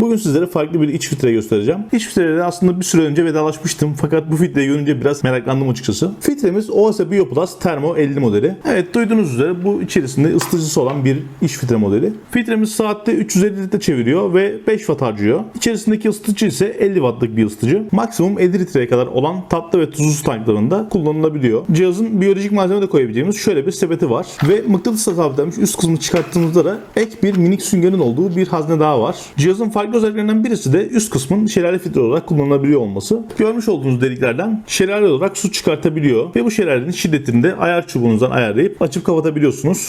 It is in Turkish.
Bugün sizlere farklı bir iç filtre göstereceğim. İç filtreleri aslında bir süre önce vedalaşmıştım fakat bu filtreyi görünce biraz meraklandım açıkçası. Filtremiz OASA BioPlus Thermo 50 modeli. Evet duyduğunuz üzere bu içerisinde ısıtıcısı olan bir iç filtre modeli. Filtremiz saatte 350 litre çeviriyor ve 5 watt harcıyor. İçerisindeki ısıtıcı ise 50 wattlık bir ısıtıcı. Maksimum 50 litreye kadar olan tatlı ve tuzsuz tanklarında kullanılabiliyor. Cihazın biyolojik malzeme de koyabileceğimiz şöyle bir sepeti var. Ve mıknatısla sabitlenmiş üst kısmını çıkarttığımızda da ek bir minik süngerin olduğu bir hazne daha var. Cihazın farklı özelliklerinden birisi de üst kısmın şelale filtre olarak kullanılabiliyor olması. Görmüş olduğunuz deliklerden şelale olarak su çıkartabiliyor ve bu şelalenin şiddetini de ayar çubuğunuzdan ayarlayıp açıp kapatabiliyorsunuz.